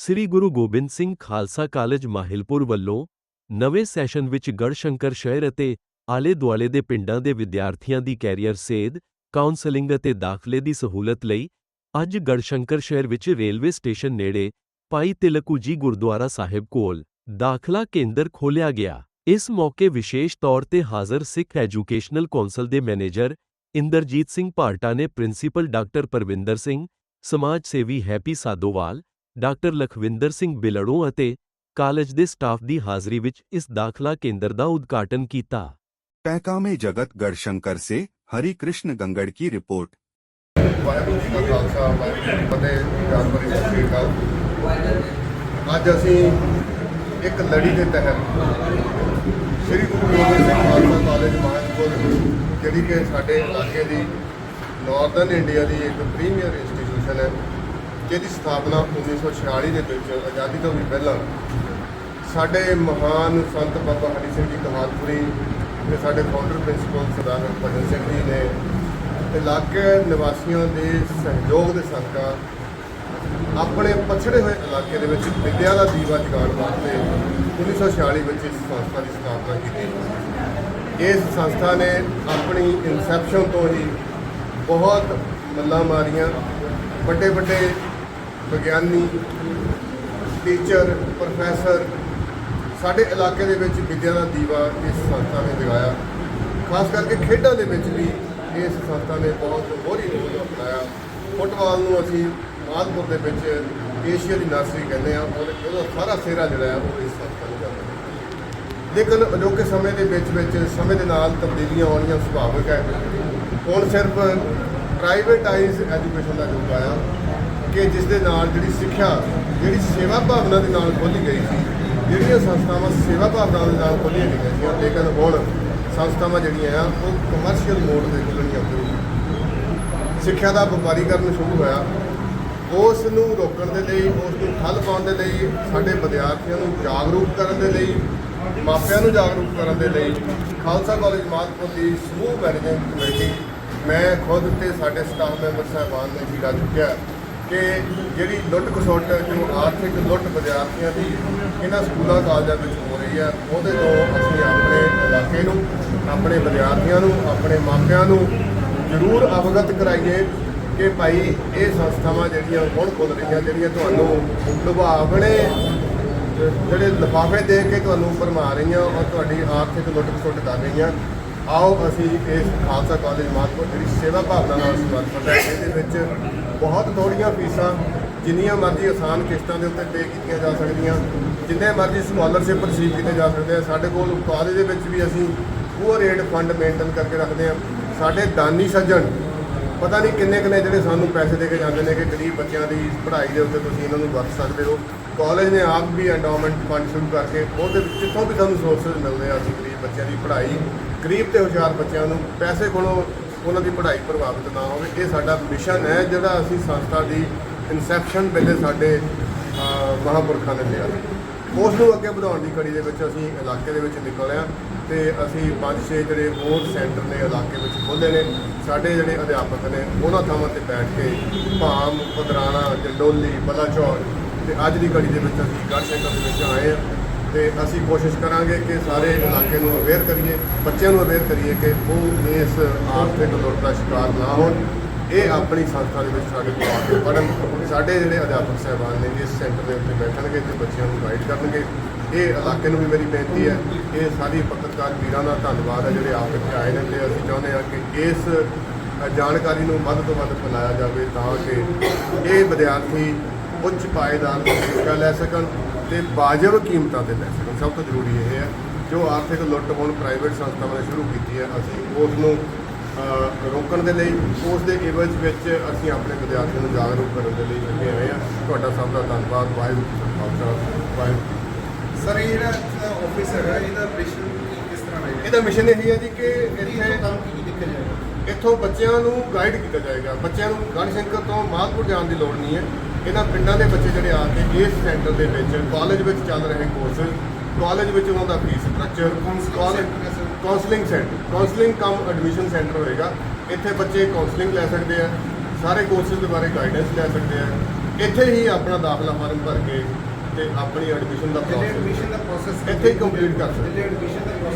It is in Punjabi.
ਸ੍ਰੀ ਗੁਰੂ ਗੋਬਿੰਦ ਸਿੰਘ ਖਾਲਸਾ ਕਾਲਜ ਮਾਹਿਲਪੁਰ ਵੱਲੋਂ ਨਵੇਂ ਸੈਸ਼ਨ ਵਿੱਚ ਗੜਸ਼ੰਕਰ ਸ਼ਹਿਰ ਅਤੇ ਆਲੇ ਦੁਆਲੇ ਦੇ ਪਿੰਡਾਂ ਦੇ ਵਿਦਿਆਰਥੀਆਂ ਦੀ ਕੈਰੀਅਰ ਸੇਧ, ਕਾਉਂਸਲਿੰਗ ਅਤੇ ਦਾਖਲੇ ਦੀ ਸਹੂਲਤ ਲਈ ਅੱਜ ਗੜਸ਼ੰਕਰ ਸ਼ਹਿਰ ਵਿੱਚ ਰੇਲਵੇ ਸਟੇਸ਼ਨ ਨੇੜੇ ਭਾਈ ਤਿਲਕੂ ਜੀ ਗੁਰਦੁਆਰਾ ਸਾਹਿਬ ਕੋਲ ਦਾਖਲਾ ਕੇਂਦਰ ਖੋਲ੍ਹਿਆ ਗਿਆ। ਇਸ ਮੌਕੇ ਵਿਸ਼ੇਸ਼ ਤੌਰ ਤੇ ਹਾਜ਼ਰ ਸਿੱਖ ਐਜੂਕੇਸ਼ਨਲ ਕੌਂਸਲ ਦੇ ਮੈਨੇਜਰ ਇੰਦਰਜੀਤ ਸਿੰਘ ਭਾਰਟਾ ਨੇ ਪ੍ਰਿੰਸੀਪਲ ਡਾਕਟਰ ਪਰਵਿੰਦਰ ਸਿੰਘ, ਸਮਾਜ ਸੇਵੀ ਹੈਪੀ ਸਾਦੋਵਾਲ ਡਾਕਟਰ ਲਖਵਿੰਦਰ ਸਿੰਘ ਬਿਲੜੋਂ ਅਤੇ ਕਾਲਜ ਦੇ ਸਟਾਫ ਦੀ ਹਾਜ਼ਰੀ ਵਿੱਚ ਇਸ ਦਾਖਲਾ ਕੇਂਦਰ ਦਾ ਉਦਘਾਟਨ ਕੀਤਾ। ਪਹਿਕਾਮੇ ਜਗਤ ਗੜਸ਼ੰਕਰ ਸੇ ਹਰੀ ਕ੍ਰਿਸ਼ਨ ਗੰਗੜ ਕੀ ਰਿਪੋਰਟ। ਅੱਜ ਅਸੀਂ ਇੱਕ ਲੜੀ ਦੇ ਤਹਿਤ ਸ੍ਰੀ ਗੁਰੂ ਗੋਬਿੰਦ ਸਿੰਘ ਖਾਲਸਾ ਕਾਲਜ ਮਹਾਂਪੁਰ ਜਿਹੜੀ ਕਿ ਸਾਡੇ ਇਲਾਕੇ ਦੀ ਨਾਰਦਰਨ ਇੰਡੀਆ ਦੀ ਇੱਕ ਪ੍ਰੀਮੀਅਰ ਇੰਸਟੀਟਿਊਸ਼ਨ ਹੈ ਜਿਹਦੀ ਸਥਾਪਨਾ 1946 ਦੇ ਵਿੱਚ ਆਜ਼ਾਦੀ ਤੋਂ ਵੀ ਪਹਿਲਾਂ ਸਾਡੇ ਮਹਾਨ ਸੰਤ ਬਾਬਾ ਹਰੀ ਸਿੰਘ ਜੀ ਕਹਾਲਪੁਰੀ ਤੇ ਸਾਡੇ ਫਾਊਂਡਰ ਪ੍ਰਿੰਸੀਪਲ ਸਰਦਾਰ ਭਜਨ ਸਿੰਘ ਜੀ ਨੇ ਇਲਾਕੇ ਨਿਵਾਸੀਆਂ ਦੇ ਸਹਿਯੋਗ ਦੇ ਸਦਕਾ ਆਪਣੇ ਪਛੜੇ ਹੋਏ ਇਲਾਕੇ ਦੇ ਵਿੱਚ ਵਿਦਿਆ ਦਾ ਦੀਵਾ ਜਗਾਉਣ ਵਾਸਤੇ 1946 ਵਿੱਚ ਇਸ ਸੰਸਥਾ ਦੀ ਸਥਾਪਨਾ ਕੀਤੀ। ਇਸ ਸੰਸਥਾ ਨੇ ਆਪਣੀ ਇਨਸੈਪਸ਼ਨ ਤੋਂ ਹੀ ਬਹੁਤ ਮੱਲਾਂ ਮਾਰੀਆਂ ਵੱਡੇ ਵੱਡੇ ਵਿਗਿਆਨੀ ਟੀਚਰ ਪ੍ਰੋਫੈਸਰ ਸਾਡੇ ਇਲਾਕੇ ਦੇ ਵਿੱਚ ਵਿਦਿਆ ਦਾ ਦੀਵਾ ਇਸ ਸੰਸਥਾ ਨੇ ਜਗਾਇਆ। ਖਾਸ ਕਰਕੇ ਖੇਡਾਂ ਦੇ ਵਿੱਚ ਵੀ ਇਸ ਸੰਸਥਾ ਨੇ ਬਹੁਤ ਮੋਹਰੀ ਰੋਲ ਅਪਣਾਇਆ। ਫੁੱਟਬਾਲ ਨੂੰ ਅਸੀਂ ਮਾਧਪੁਰ ਦੇ ਵਿੱਚ ਏਸ਼ੀਆ ਦੀ ਨਰਸਰੀ ਕਹਿੰਦੇ ਆ ਉਹਦੇ- ਉਹਦਾ ਸਾਰਾ ਸਿਹਰਾ ਜਿਹੜਾ ਹੈ ਉਹ ਇਸ ਸੰਸਥਾ ਨੂੰ ਜਾਂਦਾ ਲੇਕਿਨ ਅਜੋਕੇ ਸਮੇਂ ਦੇ ਵਿੱਚ ਵਿੱਚ ਸਮੇਂ ਦੇ ਨਾਲ ਤਬਦੀਲੀਆਂ ਆਉਣੀਆਂ ਸੁਭਾਵਿਕ ਹੈ। ਹੁਣ ਸਿਰਫ ਪ੍ਰਾਈਵੇਟਾਈਜ਼ ਐਜੂਕੇਸ਼ਨ ਦਾ ਯੁੱਗ ਆਇਆ। ਕਿ ਜਿਸ ਦੇ ਨਾਲ ਜਿਹੜੀ ਸਿੱਖਿਆ, ਜਿਹੜੀ ਸੇਵਾ ਭਾਵਨਾ ਦੇ ਨਾਲ ਖੋਲ੍ਹੀ ਗਈ ਸੀ, ਜਿਹੜੀਆਂ ਸੰਸਥਾਵਾਂ ਸੇਵਾ ਭਾਵਨਾ ਦੇ ਨਾਲ ਖੋਲ੍ਹੀਆਂ ਗਈਆਂ ਸੀ ਲੇਕਿਨ ਹੁਣ ਸੰਸਥਾਵਾਂ ਜਿਹੜੀਆਂ ਆ, ਉਹ ਕਮਰਸ਼ੀਅਲ ਮੋਡ ਤੇ ਖੁੱਲ੍ਹਣੀਆਂ ਸ਼ੁਰੂ ਸਿੱਖਿਆ ਦਾ ਵਪਾਰੀਕਰਨ ਸ਼ੁਰੂ ਹੋਇਆ। ਉਸ ਨੂੰ ਰੋਕਣ ਦੇ ਲਈ, ਉਸ ਨੂੰ ਠੱਲ ਪਾਉਣ ਦੇ ਲਈ, ਸਾਡੇ ਵਿਦਿਆਰਥੀਆਂ ਨੂੰ ਜਾਗਰੂਕ ਕਰਨ ਦੇ ਲਈ, ਮਾਪਿਆਂ ਨੂੰ ਜਾਗਰੂਕ ਕਰਨ ਦੇ ਲਈ ਖਾਲਸਾ ਕਾਲਜ ਮਾਧਪੁਰ ਦੀ ਸਮੂਹ ਮੈਨੇਜਮੈਂਟ ਕਮੇਟੀ, ਮੈਂ ਖੁਦ ਤੇ ਸਾਡੇ ਸਟਾਫ ਮੈਂਬਰ ਸਾਹਿਬਾਨ ਨੇ ਜਿਹੜਾ ਚੁੱਕਿਆ। ਕਿ ਜਿਹੜੀ ਲੁੱਟ ਖਸੁੱਟ ਜੋ ਆਰਥਿਕ ਲੁੱਟ ਵਿਦਿਆਰਥੀਆਂ ਦੀ ਇਹਨਾਂ ਸਕੂਲਾਂ, ਕਾਲਜਾਂ ਵਿੱਚ ਹੋ ਰਹੀ ਹੈ, ਉਹਦੇ ਤੋਂ ਅਸੀਂ ਆਪਣੇ ਇਲਾਕੇ ਨੂੰ, ਆਪਣੇ ਵਿਦਿਆਰਥੀਆਂ ਨੂੰ, ਆਪਣੇ ਮਾਪਿਆਂ ਨੂੰ ਜ਼ਰੂਰ ਅਵਗਤ ਕਰਾਈਏ ਕਿ ਭਾਈ ਇਹ ਸੰਸਥਾਵਾਂ ਜਿਹੜੀਆਂ ਹੁਣ ਖੁੱਲ ਰਹੀਆਂ, ਜਿਹੜੀਆਂ ਤੁਹਾਨੂੰ ਲੁਭਾਵਣੇ, ਜਿਹੜੇ ਲਿਫਾਫੇ ਦੇ ਕੇ ਤੁਹਾਨੂੰ ਭਰਮਾ ਰਹੀਆਂ ਔਰ ਤੁਹਾਡੀ ਆਰਥਿਕ ਲੁੱਟ ਖਸੁੱਟ ਕਰ ਰਹੀਆਂ। ਆਓ ਅਸੀਂ ਇਸ ਖਾਲਸਾ ਕਾਲਜ ਮਾਧਪੁਰ ਜਿਹੜੀ ਸੇਵਾ ਭਾਵਨਾ ਨਾਲ ਸਮਰਪਿਤ ਹੈ, ਇਹਦੇ ਵਿੱਚ ਬਹੁਤ ਥੋੜੀਆਂ ਫੀਸਾਂ ਜਿੰਨੀਆਂ ਮਰਜ਼ੀ ਆਸਾਨ ਕਿਸ਼ਤਾਂ ਦੇ ਉੱਤੇ ਪੇ ਕੀਤੀਆਂ ਜਾ ਸਕਦੀਆਂ, ਜਿੰਨੇ ਮਰਜ਼ੀ ਸਕਾਲਰਸ਼ਿਪ ਰਿਸੀਵ ਕੀਤੇ ਜਾ ਸਕਦੇ ਆ। ਸਾਡੇ ਕੋਲ ਕਾਲਜ ਦੇ ਵਿੱਚ ਵੀ ਅਸੀਂ ਪੂਅਰ ਰੇਟ ਫੰਡ ਮੇਨਟੇਨ ਕਰਕੇ ਰੱਖਦੇ ਆ ਸਾਡੇ ਦਾਨੀ ਸੱਜਣ, ਪਤਾ ਨਹੀਂ ਕਿੰਨੇ ਕਿੰਨੇ ਜਿਹੜੇ ਸਾਨੂੰ ਪੈਸੇ ਦੇ ਕੇ ਜਾਂਦੇ ਨੇ ਕਿ ਗਰੀਬ ਬੱਚਿਆਂ ਦੀ ਪੜ੍ਹਾਈ ਦੇ ਉੱਤੇ ਤੁਸੀਂ ਇਹਨਾਂ ਨੂੰ ਵਰਤ ਸਕਦੇ ਹੋ। ਕਾਲਜ ਨੇ ਆਪ ਵੀ ਐਂਡੋਮੈਂਟ ਫੰਡ ਸ਼ੁਰੂ ਕਰਕੇ ਉਹਦੇ ਵਿੱਚ ਜਿੱਥੋਂ ਵੀ ਸਾਨੂੰ ਸੋਰਸਸ ਮਿਲਦੇ ਆ, ਅਸੀਂ ਗਰੀਬ ਬੱਚਿਆਂ ਦੀ ਪੜ੍ਹਾਈ ਗਰੀਬ ਤੇ ਹੁਸ਼ਿਆਰ ਬੱਚਿਆਂ ਨੂੰ ਪੈਸੇ ਕੋਲੋਂ ਉਹਨਾਂ ਦੀ ਪੜ੍ਹਾਈ ਪ੍ਰਭਾਵਿਤ ਨਾ ਹੋਵੇ, ਇਹ ਸਾਡਾ ਮਿਸ਼ਨ ਹੈ ਜਿਹੜਾ ਅਸੀਂ ਸੰਸਥਾ ਦੀ ਇਨਸੈਪਸ਼ਨ ਵੇਲੇ ਸਾਡੇ ਮਹਾਂਪੁਰਖਾਂ ਨੇ ਲਿਆ। ਉਸ ਨੂੰ ਅੱਗੇ ਵਧਾਉਣ ਦੀ ਕੜੀ ਦੇ ਵਿੱਚ ਅਸੀਂ ਇਲਾਕੇ ਦੇ ਵਿੱਚ ਨਿਕਲੇ ਆ ਤੇ ਅਸੀਂ ਪੰਜ ਛੇ ਜਿਹੜੇ ਹੋਰ ਸੈਂਟਰ ਨੇ ਇਲਾਕੇ ਵਿੱਚ ਖੋਲ੍ਹੇ ਨੇ। ਸਾਡੇ ਜਿਹੜੇ ਅਧਿਆਪਕ ਨੇ, ਉਹਨਾਂ ਥਾਵਾਂ ਤੇ ਬੈਠ ਕੇ ਭਾਮ ਪਦਰਾਣਾ ਜੰਡੋਲੀ, ਬਲਾਚੌਰ ਤੇ ਅੱਜ ਦੀ ਕੜੀ ਦੇ ਵਿੱਚ ਅਸੀਂ ਗੜਸ਼ੰਕਰ ਦੇ ਵਿੱਚ ਆਏ ਆ ਤੇ ਅਸੀਂ ਕੋਸ਼ਿਸ਼ ਕਰਾਂਗੇ ਕਿ ਸਾਰੇ ਇਲਾਕੇ ਨੂੰ ਅਵੇਅਰ ਕਰੀਏ, ਬੱਚਿਆਂ ਨੂੰ ਅਵੇਅਰ ਕਰੀਏ ਕਿ ਉਹ ਇਸ ਆਰਥਿਕ ਲੁੱਟ ਦਾ ਸ਼ਿਕਾਰ ਨਾ ਹੋਣ। ਇਹ ਆਪਣੀ ਸੰਸਥਾ ਦੇ ਵਿੱਚ ਸਾਡੇ ਕੋਲ ਆ ਕੇ ਪੜ੍ਹਨ ਸਾਡੇ ਜਿਹੜੇ ਅਧਿਆਪਕ ਸਹਿਬਾਨ ਨੇ ਇਸ ਸੈਂਟਰ ਦੇ ਉੱਤੇ ਬੈਠਣਗੇ ਤੇ ਬੱਚਿਆਂ ਨੂੰ ਗਾਈਡ ਕਰਨਗੇ। ਇਹ ਇਲਾਕੇ ਨੂੰ ਵੀ ਮੇਰੀ ਬੇਨਤੀ ਹੈ, ਇਹ ਸਾਰੀ ਪੱਤਰਕਾਰ ਵੀਰਾਂ ਦਾ ਧੰਨਵਾਦ ਹੈ ਜਿਹੜੇ ਆਪ ਇੱਥੇ ਆਏ ਨੇ ਤੇ ਅਸੀਂ ਚਾਹੁੰਦੇ ਹਾਂ ਕਿ ਇਸ ਜਾਣਕਾਰੀ ਨੂੰ ਵੱਧ ਤੋਂ ਵੱਧ ਫੈਲਾਇਆ ਜਾਵੇ ਤਾਂ ਕਿ ਇਹ ਵਿਦਿਆਰਥੀ ਉੱਚ ਪਾਏਦਾਰ ਸਿੱਖਿਆ ਲੈ ਸਕਣ। ਤੇ ਵਾਜਬ ਕੀਮਤਾਂ ਤੇ ਲੈ ਸਕਣ। ਸਭ ਤੋਂ ਜ਼ਰੂਰੀ ਇਹ ਹੈ ਜੋ ਆਰਥਿਕ ਲੁੱਟ ਹੁਣ ਪ੍ਰਾਈਵੇਟ ਸੰਸਥਾਵਾਂ ਨੇ ਸ਼ੁਰੂ ਕੀਤੀ ਹੈ ਅਸੀਂ ਉਸ ਨੂੰ ਰੋਕਣ ਦੇ ਲਈ ਉਸ ਦੇ ਇਵਜ ਵਿੱਚ ਅਸੀਂ ਆਪਣੇ ਵਿਦਿਆਰਥੀਆਂ ਨੂੰ ਜਾਗਰੂਕ ਕਰਨ ਦੇ ਲਈ ਅੱਗੇ ਆਏ ਹਾਂ। ਤੁਹਾਡਾ ਸਭ ਦਾ ਧੰਨਵਾਦ। ਵਾਹਿਗੁਰੂ ਜੀ ਕਾ ਖਾਲਸਾ। ਵਾਹਿਗੁਰੂ ਸਰ ਇਹ ਜਿਹੜਾ ਆਫਿਸ ਹੈਗਾ ਇਹਦਾ ਮਿਸ਼ਨ ਕਿਸ ਤਰ੍ਹਾਂ ਹੈ? ਇਹਦਾ ਮਿਸ਼ਨ ਇਹ ਹੈ ਜੀ ਕਿ ਇੱਥੇ ਕੰਮ ਕੀ ਕੀ ਦੇਖਿਆ ਜਾਏਗਾ? ਇੱਥੋਂ ਬੱਚਿਆਂ ਨੂੰ ਗਾਈਡ ਕੀਤਾ ਜਾਏਗਾ। ਬੱਚਿਆਂ ਨੂੰ ਗੜਸ਼ੰਕਰ ਤੋਂ ਮਾਲਪੁਰ ਜਾਣ ਦੀ ਲੋੜ ਨਹੀਂ ਹੈ। ਇਹਨਾਂ ਪਿੰਡਾਂ ਦੇ ਬੱਚੇ ਜਿਹੜੇ ਆ ਕੇ ਇਸ ਸੈਂਟਰ ਦੇ ਵਿੱਚ ਕਾਲਜ ਵਿੱਚ ਚੱਲ ਰਹੇ ਕੋਰਸ ਕਾਲਜ ਵਿੱਚ ਉਹਨਾਂ ਦਾ fees structure counselling centre counselling cum admission centre ਹੋਏਗਾ। ਇੱਥੇ ਬੱਚੇ ਕਾਉਂਸਲਿੰਗ ਲੈ ਸਕਦੇ ਆ ਸਾਰੇ ਕੋਰਸਿਸ ਦੇ ਬਾਰੇ ਗਾਈਡੈਂਸ ਲੈ ਸਕਦੇ ਆ। ਇੱਥੇ ਹੀ ਆਪਣਾ ਦਾਖਲਾ ਫਾਰਮ ਭਰ ਕੇ ਤੇ ਆਪਣੀ ਐਡਮਿਸ਼ਨ ਦਾ ਪ੍ਰੋਸੈਸ ਐਡਮਿਸ਼ਨ ਦਾ ਪ੍ਰੋਸੈਸ ਇੱਥੇ ਹੀ complete ਕਰ ਸਕਦੇ। ਐਡਮਿਸ਼ਨ ਦਾ